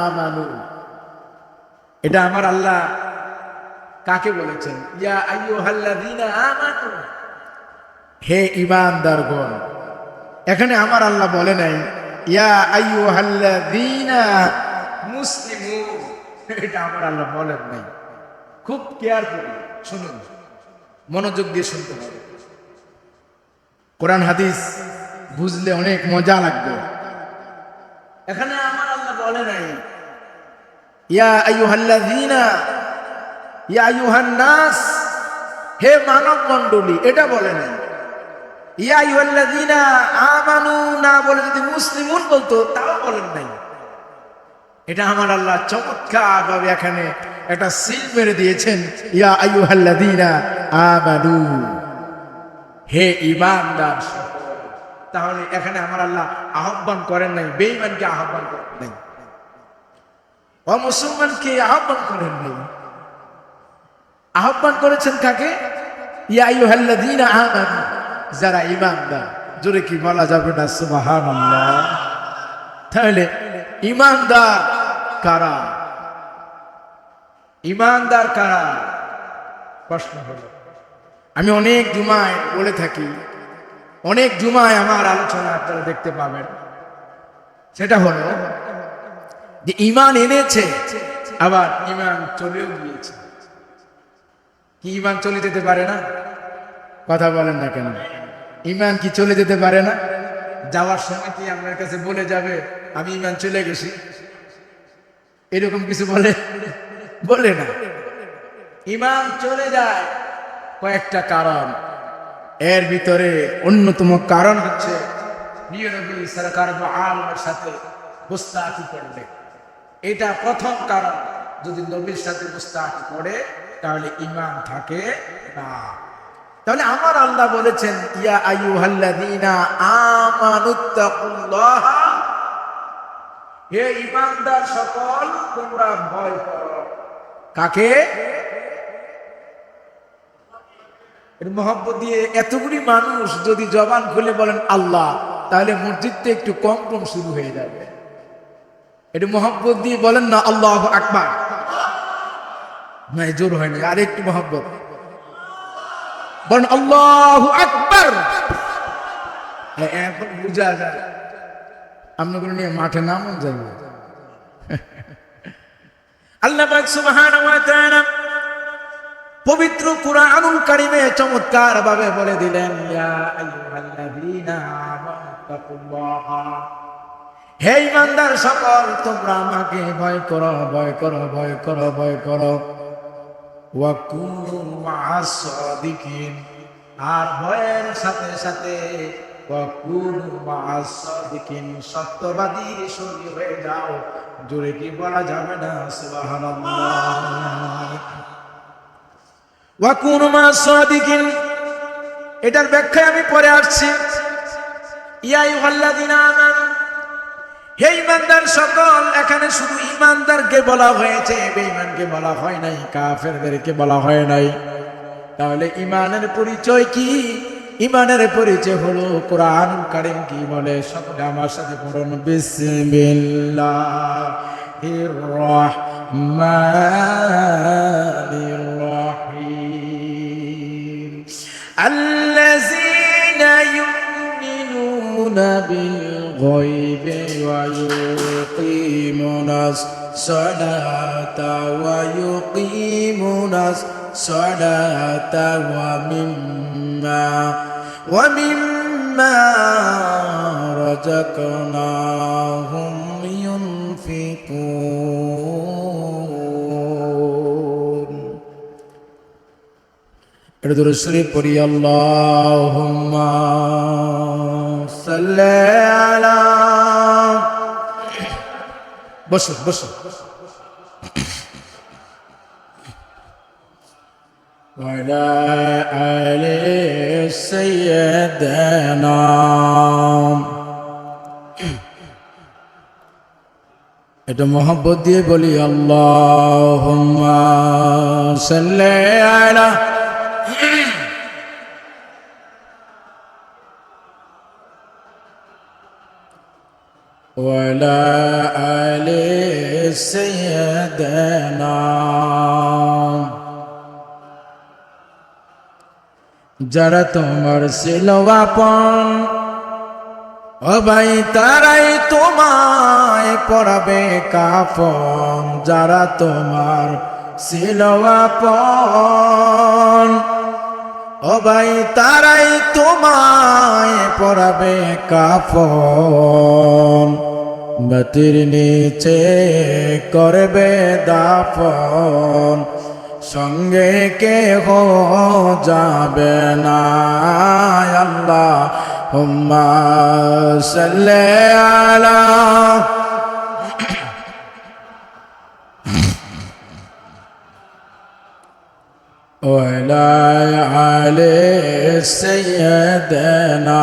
আমানু এটা আমার আল্লাহ কাকে বলেছেন? ইয়া আইয়ুহাল্লাযীনা আমানু হে ঈমানদারগণ, এখানে আমার আল্লাহ বলে নাই ইয়া আইয়ুহাল্লাযীনা মুসলিমুন এটা আমার আল্লাহ বলেন নাই। খুব কেয়ারফুল শুনুন, মনোযোগ দিয়ে শুনতে হবে। কোরআন হাদিস বুঝলে অনেক মজা লাগবে। এখানে আমার আল্লাহ বলে নাই। ইয়া আইয়ুহাল্লাযীনা, ইয়া আইয়ুহান নাস হে মানব মণ্ডলী এটা বলে নাই। ইয়া আইয়ুহাল্লাযীনা আমানু, না বলে যদি মুসলিমুন বলতো, তাও বলেন নাই। এটা আমার আল্লাহ চমৎকার ভাবে এখানে একটা সিল মেরে দিয়েছেন। ইয়া আইয়ুহাল্লাযীনা আমানু, হে ইমানদার। তাহলে এখানে আমার আল্লাহ আহ্বান করেন নাই, বেঈমানকে আহ্বান করেন নাই। অমুসলমানকে আহ্বান করেন নাই। আহ্বান করেছেন কাকে? যারা ইমানদার জোরে কি বলা যাবে না? সুবহানাল্লাহ। তাহলে ইমানদার কারা? ইমানদার কারা? প্রশ্ন হলো, আমি অনেক জুমায় বলে থাকি অনেক জুমায় আমার আলোচনা আপনারা দেখতে পাবেন। সেটা হলো যে ইমান এনেছে, আবার ইমান চলেও গিয়েছে। কি ইমান চলে যেতে পারে না? কথা বলেন না কেন? ইমান কি চলে যেতে পারে না? যাওয়ার সময় কি আপনার কাছে বলে যাবে, আমি ইমান চলে গেছি? এরকম কিছু বলে? বলে না। ইমান চলে যায় কয়েকটা কারণ। এর ভিতরে অন্যতম কারণ হচ্ছে প্রিয় নবী সরকার আলমের সাথে বুস্তাকি করলে এটা প্রথম কারণ। যদি নবীর সাথে বুস্তাকি করে, তাহলে ইমান থাকে না। তাহলে আমার আল্লাহ বলেছেন, ইয়া আইয়ুহাল্লাযীনা আমানুত্তাকুল্লাহ। হে ইমানদার সকল, তোমরা ভয় করো। কাকে এর মহব্বত দিয়ে এতগুলি মানুষ যদি জবান খুলে বলেন আল্লাহ, তাহলে মসজিদটা একটু কম কম শুরু হয়ে যাবে। এটা মহব্বত দিয়ে বলেন না, আল্লাহ আকবার। না জোর হয়নি, আর একটু মহব্বত। বলেন, আল্লাহ আকবার। এখন বুঝা যায়। আপনাগুলো নিয়ে মাঠে নামও যাবে আল্লাহ সুবহানাহু ওয়া তাআলা পবিত্র কুরআনুল কারিমে চমৎকার ভাবে বলে দিলেন হে ইমানদার সকল, তোমরা আমাকে ভয় করো ভয় করো ভয় করো ভয় করো। আর ভয়ের সাথে সাথে সত্যবাদীর সঙ্গী হয়ে যাও। জোরে কি বলা যাবে না? সুবহানাল্লাহ। ওয়াকুনু মা সাদিকিন। এটার ব্যাখ্যায় আমি পরে আসছি। ইয়া আইয়ুহাল্লাযীনা আমানু। হে ইমানদার সকল, এখানে শুধু ইমানদারকে বলা হয়েছে, বেঈমানকে বলা হয় নাই, কাফেরদেরকে বলা হয় নাই। তাহলে ইমানের পরিচয় কি? ইমানের পরিচয় হলো কোরআন কারিম কি বলে? সকলে আমার সাথে পড়ুন, বিসমিল্লাহির রহমানির الذين يؤمنون بالغيب ويقيمون الصلاة ويقيمون الصلاة ومما ومما رزقناهم ينفقون. এটা ধরে শরীফ পড়ি আল্লাহুম্মা সাল্লি আলা বসো বসো وعلى آل سيدنا এটা মোহাম্মত দিয়ে বলি আল্লাহুম্মা সাল্লি ولا آل سيدنا যারা তোমার ছিল আপন ও ভাই তারাই তোমায় পড়াবে কাফন যারা তোমার ছিল আপন ও ভাই তারাই তোমায় পড়াবে কাফন মোমবাতির নিচে করবে দাফন, সঙ্গে কে হো যাবে না। আল্লাহ হুম্মা সাল্লে আলা ওয়ালা আলে সাইয়্যিদানা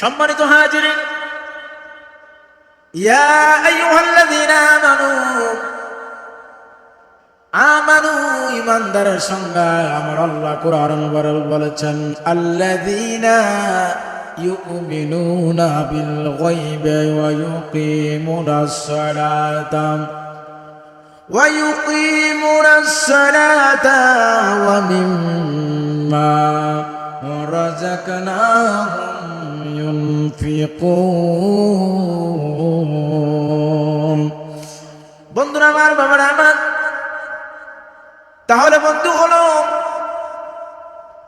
সম্মানিত হাজিরিন, ইয়া আইয়ুহাল্লাযীনা আমানু আমানু ইমানদারের সঙ্গে আমার আল্লাহ কোরআন মুবারক বলেছেন, আল্লাযীনা ইউমিনুনা বিল গায়বি ওয়া ইউকিমুনাস সালাতা ওয়া ইউকিমুনাস সালাতা ওয়া মিম্মা রাযাকনাহুম ينفقون বন্ধুরা আমার বাবারা আমার তাহলে বন্ধু হলো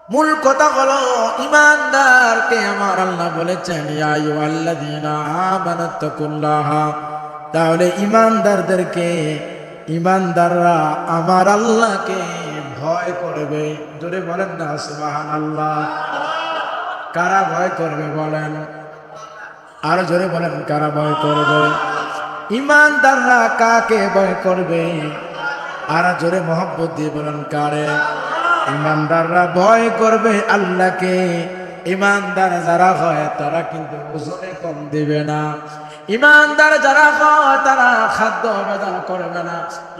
মূল কথা হলো ইমানদারকে আমার আল্লাহ বলেছেন ইয়া আইয়ুহাল্লাযীনা আমানাত্তাকুল্লাহা তাহলে ইমানদারদেরকে ইমানদাররা আমার আল্লাহকে ভয় করবে জোরে বলেন না সুবাহান আল্লাহ কারা ভয় করবে বলেন? আরও জোরে বলেন, কারা ভয় করবে? ইমানদাররা কাকে ভয় করবে? আর জোরে মহব্বত দিয়ে বলেন, কারে? ইমানদাররা ভয় করবে আল্লাহকে। ইমানদার যারা হয়, তারা কিন্তু ওজনে কম দেবে না। ইমানদার যারা হয়, তারা খাদ্য অবেদন করবে না।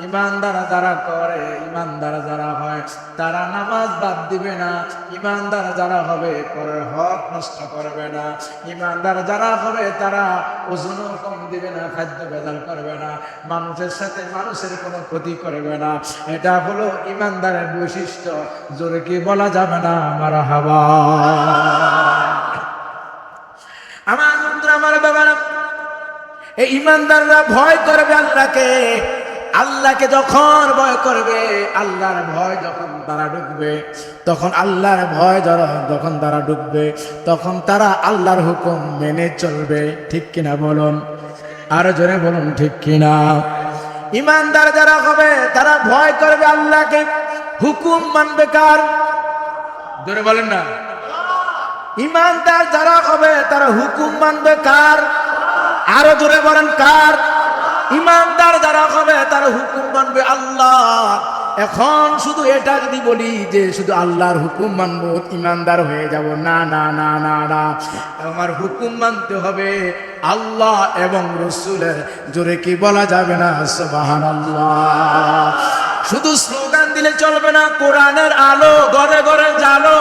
ইমানদার যারা করে, ইমানদার যারা হয়, তারা নামাজ বাদ দিবে না। ইমানদার যারা হবে, পরের হক নষ্ট করবে না। ইমানদার যারা হবে, তারা ওজনও কম দিবে না, খাদ্য বেদাল করবে না। মানুষের সাথে মানুষের কোনো ক্ষতি করবে না। এটা হলো ইমানদারের বৈশিষ্ট্য। জোরে কি বলা যাবে না? আমার হাওয়া আমার বন্ধুরা, আমার বাবারা এই ইমানদাররা ভয় করবে আল্লাহকে। আল্লাহকে যখন ভয় করবে, আল্লাহর ভয় যখন তারা ঢুকবে, তখন আল্লাহর ভয় যখন তারা ঢুকবে, তখন তারা আল্লাহর হুকুম মেনে চলবে। ঠিক কিনা বলুন? আরও জোরে বলুন, ঠিক কিনা? ইমানদার যারা হবে, তারা ভয় করবে আল্লাহকে। হুকুম মানবে কার? জোরে বলেন না। ইমানদার যারা হবে, তারা হুকুম মানবে কার? আরও জোরে বলেন, কার? ইমানদার যারা হবে, তারা হুকুম মানবে আল্লাহ। এখন শুধু এটা যদি বলি যে শুধু আল্লাহর হুকুম মানবো, ইমানদার হয়ে যাব। না না না না না। আমার হুকুম মানতে হবে আল্লাহ এবং রসুলের। জোরে কি বলা যাবে না? আল্লাহ শুধু দিলে চলবে না, কোরআনের আলো ঘরে ঘরে জালো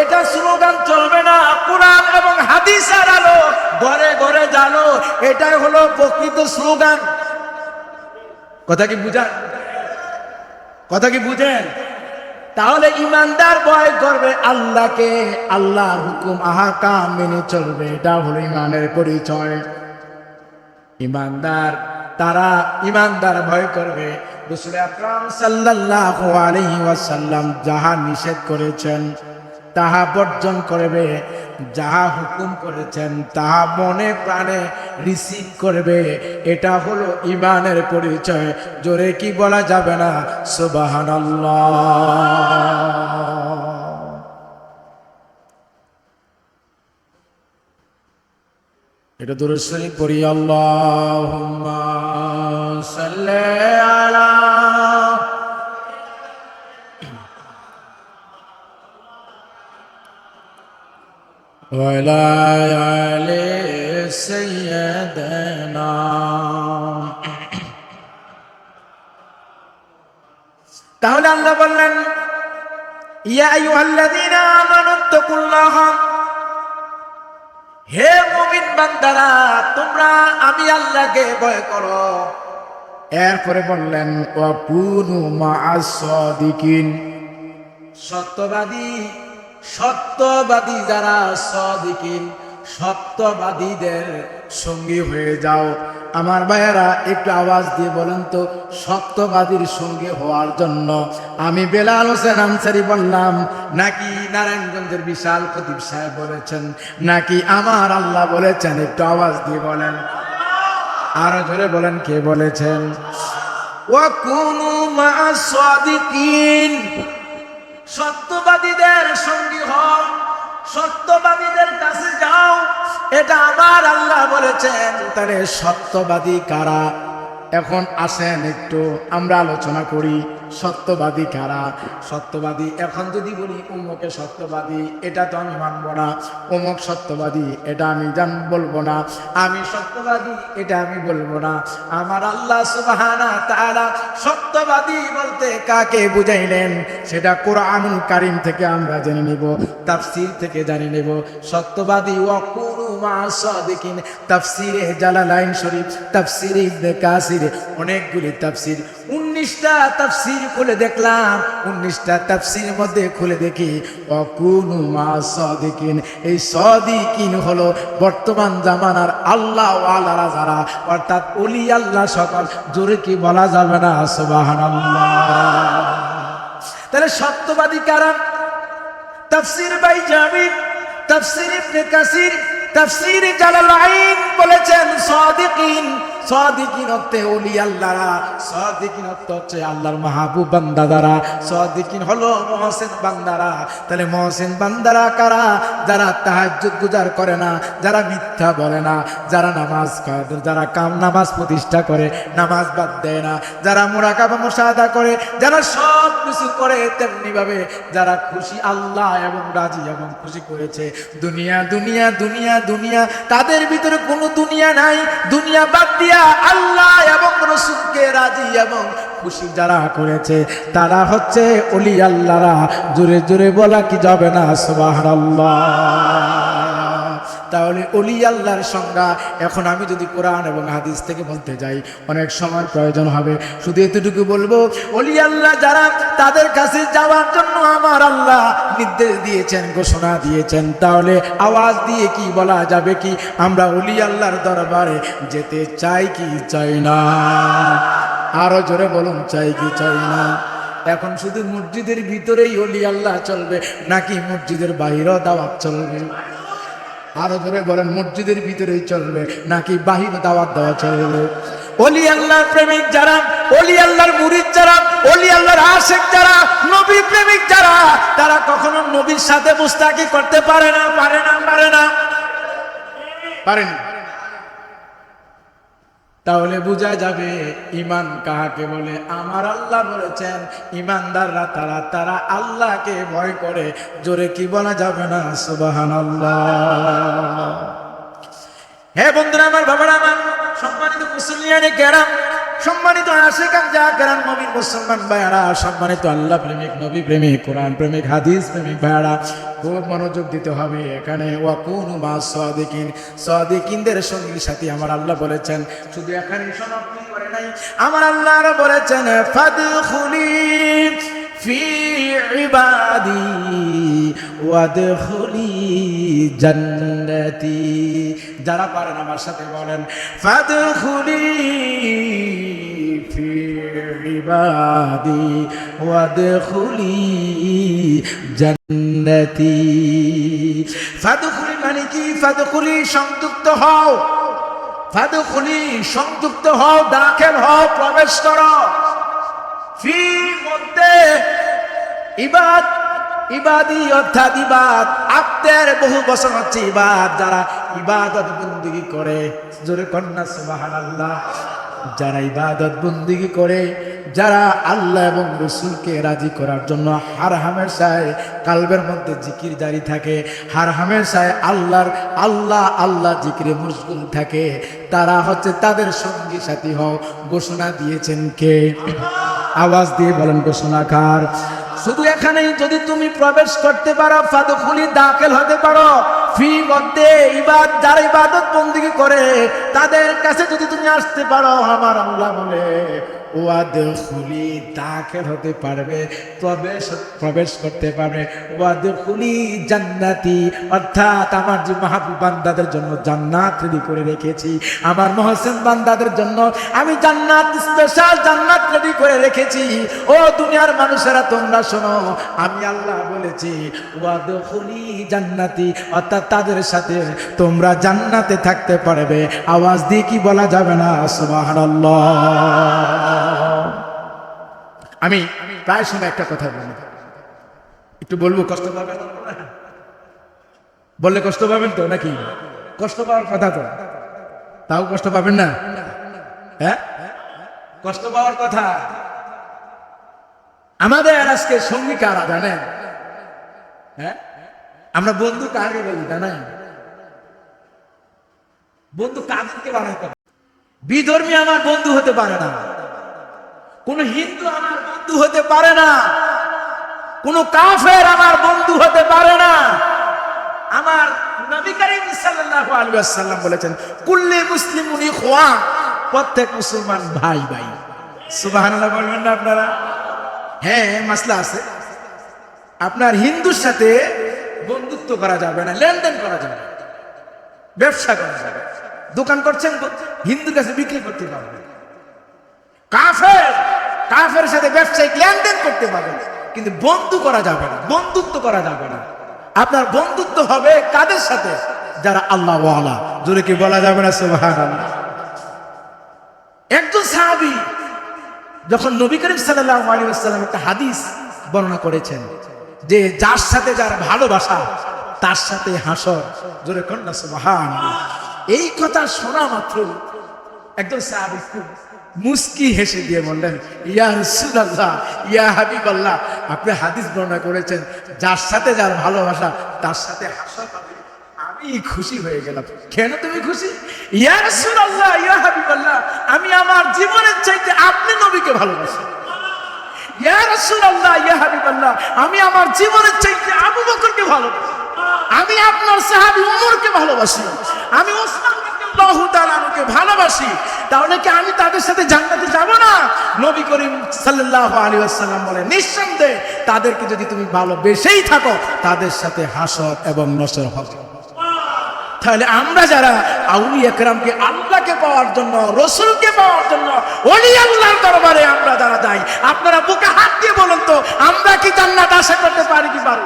এটা স্লোগান চলবে না, কোরআন এবং হাদিসের আলো ঘরে ঘরে জালো এটাই হলো প্রকৃত স্লোগান। কথা কি বুঝা কথা কি বুঝেন? তাহলে ইমানদার ভয় করবে আল্লাহকে, আল্লাহর হুকুম আহাকাম মেনে চলবে, এটা হলো ইমানের পরিচয়। ইমানদার, তারা ইমানদার ভয় করবে। যাহা নিষেধ করেছেন, তাহা বর্জন করবে, যাহা হুকুম করেছেন, তাহা মনে প্রাণে রিসিভ করবে। এটা হলো ইমানের পরিচয়। জোরে কি বলা যাবে না? সুবাহান এটা দূরে শরীর করি আল্লাহ হুম্মা সাল্লি আলা وعلى آل سيدنا তাহলে আল্লাহ বললেন ইয়া আইয়ুহাল্লাযীনা আমানুত্তাকুল্লাহ হে মুমিন বান্দারা তোমরা আমি আল্লাহকে ভয় করো এরপরে বললেন সত্যবাদী সত্যবাদী যারা সদিকিন, সত্যবাদীদের সঙ্গী হয়ে যাও। আমার ভাইয়েরা, একটু আওয়াজ দিয়ে বলেন তো, সত্যবাদীর সঙ্গে হওয়ার জন্য। আমি বেলাল হোসেন আনসারি বললাম, নাকি নারায়ণগঞ্জের বিশাল প্রদীপ সাহেব বলেছেন? নাকি আমার আল্লাহ বলেছেন? একটু আওয়াজ দিয়ে বলেন। আরও জোরে বলেন কে বলেছেন? সত্যবাদীদের সঙ্গী হও, সত্যবাদীদের কাছে যাও, এটা আমার আল্লাহ বলেছেন। তাহলে সত্যবাদী কারা? এখন আসেন একটু, আমরা আলোচনা করি। সত্যবাদী কারা সত্যবাদী। এখন যদি বলি অমুকে সত্যবাদী, এটা তো আমি মানবো না। অমুক সত্যবাদী, এটা আমি জান, বলব না। আমি সত্যবাদী, এটা আমি বলব না। আমার আল্লাহ সুবহানা তাআলা সত্যবাদী বলতে কাকে বুঝাইলেন? সেটা কোরআনুল কারিম থেকে আমরা জেনে নেব, তাফসীর থেকে জানি নেব। সত্যবাদী ওয়াকুনু মা সাদিকিন, তাফসীরে জালালাইন শরীফ, তাফসীরে ইবনে কাসির, অনেকগুলি তাফসীর। উনিশটা তাফসীর খুলে দেখলাম, উনিশটা তাফসীর মধ্যে খুলে দেখি, অকুনু মা সাদিকিন। এই সদিকিন হলো বর্তমান জামানার আল্লাহ আল্লাহরা যারা অর্থাৎ অলি আল্লাহ সকল। জোরে কি বলা যাবে না? সুবহানাল্লাহ। তাহলে সত্যবাদী কারা? তাফসীর বাই জামিন তাফসীর ইবনে কাসির, তাফসীর জালালাইন। বলেছেন, সাদিকিন ওলি আল্লাহরা হচ্ছে আল্লাহর মাহবুব সাদিকিন হলো বান্দারা। তাহলে বান্দারা কারা? যারা তাহাজ্জুদ গুজার করে না, যারা মিথ্যা বলে না, যারা নামাজ যারা কাম নামাজ প্রতিষ্ঠা করে, নামাজ বাদ দেয় না, যারা মোরাকাবা মুশাহাদা করে, যারা সব কিছু করে তেমনি ভাবে যারা খুশি আল্লাহ এবং রাজি এবং খুশি করেছে। দুনিয়া দুনিয়া দুনিয়া দুনিয়া, তাদের ভিতরে কোনো দুনিয়া নাই। দুনিয়া বাদ দিয়া আল্লাহ এবং রসুলকে রাজি এবং খুশি যারা করেছে, তারা হচ্ছে অলি আল্লাহরা। জোরে জোরে বলা কি যাবে না? সুবহানাল্লাহ। তাহলে অলি আল্লাহর সংজ্ঞা। এখন আমি যদি কোরআন এবং হাদিস থেকে বলতে যাই, অনেক সময় প্রয়োজন হবে। শুধু এতটুকু বলব, অলি আল্লাহ যারা, তাদের কাছে যাওয়ার জন্য আমার আল্লাহ নির্দেশ দিয়েছেন, ঘোষণা দিয়েছেন। তাহলে আওয়াজ দিয়ে কি বলা যাবে কি? আমরা অলি আল্লাহর দরবারে যেতে চাই কি চাই না? আরও জোরে বলুন, চাই কি চাই না? এখন শুধু মসজিদের ভিতরেই অলি আল্লাহ চলবে, নাকি মসজিদের বাইরেও দাওয়াত চলবে? আরও ধরে বলেন, মসজিদের ভিতরেই চলবে, নাকি বাহির দাওয়াত দেওয়া চলবে? অলি আল্লাহর প্রেমিক যারা, অলি আল্লাহর মুরিদ যারা, অলি আল্লাহর আশেক যারা, নবী প্রেমিক যারা, তারা কখনো নবীর সাথে মুস্তাকি করতে পারে না পারে না পারে না। পারেনি। তাহলে বোঝা যাবে ইমান কাহাকে বলে? আমার আল্লাহ বলেছেন ইমানদাররা তারা তারা আল্লাহকে ভয় করে। জোরে কি বলা যাবে না? সুবাহান হ্যাঁ বন্ধুরা, আমার বাবারা, আমার সম্মানিত মুসলিয়ানে কেরাম সম্মানিত আশেকান যা কেরাম নবীন মুসলমান ভাইয়ারা, সম্মানিত আল্লাহ প্রেমিক, নবী প্রেমিক, কোরআন প্রেমিক, হাদিস প্রেমিক ভাইয়ারা, খুব মনোযোগ দিতে হবে এখানে। ওয়াকুন মা সাদিকিন, সাদিকিনদের সঙ্গী সাথী আমার আল্লাহ বলেছেন, শুধু এখানে সমাপ্তি করে নাই, আমার আল্লাহ আরও বলেছেন, ফাদখুলি ফি ইবাদি, ওয়াদখুলি জান্নাতি। যারা পারেন আমার সাথে বলেন, ফাদখুলি ফি ইবাদি ওয়াদখুলি জান্নাতি। ফাদখুলি মানে কি? ফাদখুলি সংযুক্ত হও। ফাদখুলি সংযুক্ত হও, দাখিল হও, প্রবেশ করো। ফি মধ্যে ইবাদ ইবাদি অর্থাৎ ইবাদ। আপনার বহু বছর হচ্ছে ইবাদ। যারা ইবাদত বন্দিগি করে, জোরে কন্যা সুবহানাল্লাহ। যারা ইবাদত বন্দিগি করে, যারা আল্লাহ এবং রসুলকে রাজি করার জন্য হার হামেশায় কালবের মধ্যে জিকির জারি থাকে, হার হামেশায় আল্লাহর আল্লাহ আল্লাহ জিকিরে মুশগুল থাকে। তারা হচ্ছে তাদের সঙ্গী সাথী হও। ঘোষণা দিয়েছেন কে? আওয়াজ দিয়ে বলেন ঘোষণাকার। শুধু এখানেই যদি তুমি প্রবেশ করতে পারো, ফাদুখুলি দাখিল হতে পারো। ফি মধ্যে ইবাদ, যারা ইবাদত বন্দিগি করে, তাদের কাছে যদি তুমি আসতে পারো, আমার আল্লাহ বলে ওয়াদ খুলি দাখিল হতে পারবে, প্রবেশ প্রবেশ করতে পারবে। ওয়াদ খুলি জান্নাতি, অর্থাৎ আমার যে মাহবুব বান্দাদের জন্য জান্নাত রেডি করে রেখেছি, আমার মহসেন বান্দাদের জন্য আমি জান্নাত স্পেশাল জান্নাত রেডি করে রেখেছি। ও দুনিয়ার মানুষেরা, তোমরা শোনো, আমি আল্লাহ বলেছি ওয়াদ খুলি জান্নাতি, অর্থাৎ তাদের সাথে তোমরা জান্নাতে থাকতে পারবে। আওয়াজ দিয়ে কি বলা যাবে না? সুবহানাল্লাহ। আমি প্রায় সময় একটা কথা বলি। একটু বলব, কষ্ট পাবেন বললে কষ্ট পাবেন তো নাকি? কষ্ট পাওয়ার কথা তো। তাও কষ্ট পাবেন না? হ্যাঁ? কষ্ট পাওয়ার কথা। আমাদের আজকে সঙ্গী কারা জানেন? হ্যাঁ? আমরা বন্ধু কাকে বলি জানেন? বন্ধু কাদেরকে বানাইতে বিধর্মী আমার বন্ধু হতে পারে না। কোন হিন্দু আমার বন্ধু হতে পারে না। কোন কাফের আমার বন্ধু হতে পারে না। আমার বলেছেন, কুল্লি প্রত্যেক মুসলমান ভাই ভাই আপনারা? হ্যাঁ আছে। আপনার হিন্দুর সাথে বন্ধুত্ব করা যাবে না, লেনদেন করা যাবে। ব্যবসা করা যাবে দোকান করছেন হিন্দুর কাছে বিক্রি করতে পারবেন। কাফের কাফের সাথে ব্যবসায়িক লেনদেন করতে পারবেন কিন্তু বন্ধু করা যাবে না, বন্ধুত্ব করা যাবে না। আপনার বন্ধুত্ব হবে কাদের সাথে? যারা আল্লাহ জোরে কি বলা যাবে না? একজন সাহাবী যখন নবী করিম ওয়াসাল্লাম একটা হাদিস বর্ণনা করেছেন যে যার সাথে যার ভালোবাসা, তার সাথে হাসর। জোরে কন্যা, সুবহানাল্লাহ। এই কথা শোনা মাত্র একজন সাহাবী খুব মুস্কি হেসে দিয়ে বললেন, ইয়া রাসূলুল্লাহ, ইয়া হাবিবাল্লাহ, আপনি হাদিস বর্ণনা করেছেন, যার সাথে যার ভালোবাসা, তার সাথে হাসর হবে আমি খুশি হয়ে গেলাম। কেন তুমি খুশি? ইয়া রাসূলুল্লাহ, ইয়া হাবিবাল্লাহ, আমি আমার জীবনের চাইতে আপনি নবীকে ভালোবাসি। ইয়া রাসূলুল্লাহ, ইয়া হাবিবাল্লাহ, আমি আমার জীবনের চাইতে আবু বকরকে ভালোবাসি। আমি আপনার সাহাবী উমরকে ভালোবাসি। আমি ওসমান রাদিয়াল্লাহু তাআলাকে ভালোবাসি, তাহলে কি আমি তাদের সাথে জান্নাতে যাব না? নবী করিম সাল্লাল্লাহু আলাইহি ওয়াসাল্লাম বলে নিঃসন্দেহে তাদেরকে যদি তুমি ভালোবেসেই থাকো, তাদের সাথে হাসর এবং নসর হবে। তাহলে আমরা যারা আউলি একরামকে আল্লাহকে পাওয়ার জন্য, রসুলকে পাওয়ার জন্য অলি আল্লাহর দরবারে আমরা যারা যাই, আপনারা বুকে হাত দিয়ে বলুন তো, আমরা কি জান্নাত আশা করতে পারি কি পারি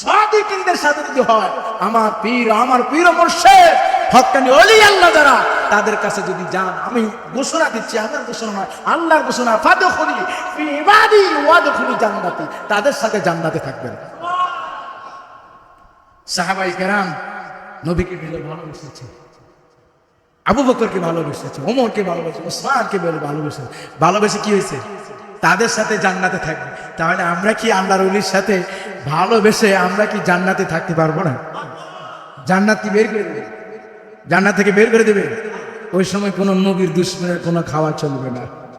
সাদিকিনদের সাথে যদি হয়, আমার পীর আমার পীর হক্কানি অলি আল্লাহ যারা, তাদের কাছে যদি যান, আমি ঘোষণা দিচ্ছি, আমার ঘোষণা নয়, আল্লাহর ঘোষণা জান্নাতি, তাদের সাথে জান্নাতে থাকবেন। সাহাবাই কেরাম, নবীকে মিলে ভালোবেসেছে, আবু বকরকে ভালোবেসেছে, ওমরকে ভালোবেসে ওসমানকে বলে ভালোবেসে ভালোবেসে কি হয়েছে? তাদের সাথে জান্নাতে থাকবে। তাহলে আমরা কি আল্লাহর অলির সাথে ভালোবেসে আমরা কি জান্নাতে থাকতে পারব না? জান্নাত কি বের করে দেবে? জান্নাত থেকে বের করে দেবে? ওই সময় কোনো নবীর দুশ্মনের কোনো খাওয়া চলবে না।